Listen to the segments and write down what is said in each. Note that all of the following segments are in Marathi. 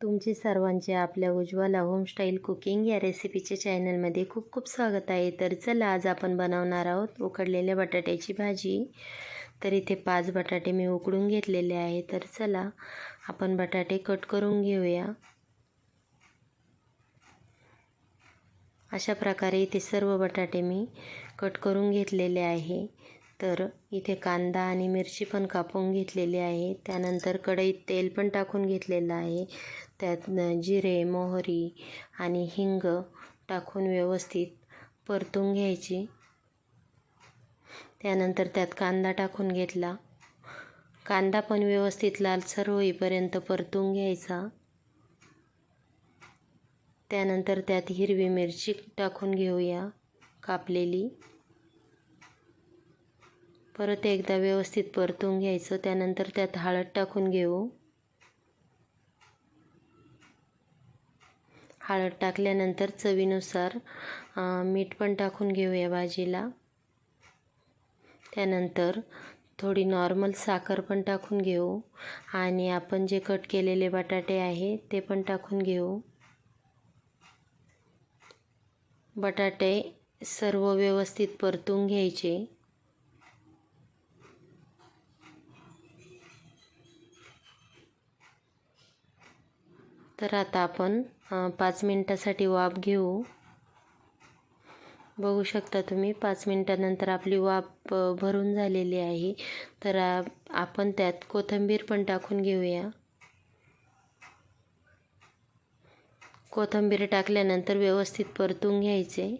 तुमचे सर्वांचे आपल्या उज्ज्वला होमस्टाईल कुकिंग या रेसिपीच्या चॅनलमध्ये खूप खूप स्वागत आहे. तर चला आज आपण बनवणार आहोत उकडलेल्या बटाट्याची भाजी. तर इथे पाच बटाटे मी उकडून घेतलेले आहे. तर चला आपण बटाटे कट करून घेऊया. अशा प्रकारे इथे सर्व बटाटे मी कट करून घेतलेले आहे. तर इथे कांदा आणि मिरची पण कापून घेतलेली आहे. त्यानंतर कढईत तेल पण टाकून घेतलेलं आहे. त्यात जिरे मोहरी आणि हिंग टाकून व्यवस्थित परतून घ्यायची. त्यानंतर त्यात कांदा टाकून घेतला. कांदा पण व्यवस्थित लालसर होईपर्यंत परतून घ्यायचा. त्यानंतर त्यात हिरवी मिरची टाकून घेऊया कापलेली. परत एकदा व्यवस्थित परतून घ्यायचं त्यानंतर त्यात हळद टाकून घेऊ. हळद टाकल्यानंतर चवीनुसार मीठ पण टाकून घेऊया भाजीला. त्यानंतर थोडी नॉर्मल साखर पण टाकून घेऊ आणि आपण जे कट केलेले बटाटे आहे ते पण टाकून घेऊ. बटाटे सर्व व्यवस्थित परतून घ्यायचे. तर आता आपण पाच मिनटासाठी वाफ घेऊ. बघू शकता तुम्ही पाच मिनटानंतर आपली वाफ भरून झालेली आहे. तर आपण त्यात कोथिंबीर पण टाकून घेऊया. कोथिंबीर टाकल्यानंतर व्यवस्थित परतून घ्यायचे.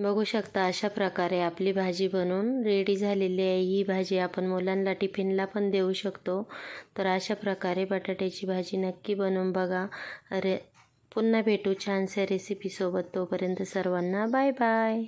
बघू शकता अशा प्रकारे आपली भाजी बनवून रेडी झालेली आहे. ही भाजी आपण मुलांना टिफिनला पण देऊ शकतो. तर अशा प्रकारे बटाट्याची भाजी नक्की बनवून बघा. अरे पुन्हा भेटू छानशा रेसिपीसोबत तोपर्यंत सर्वांना बाय बाय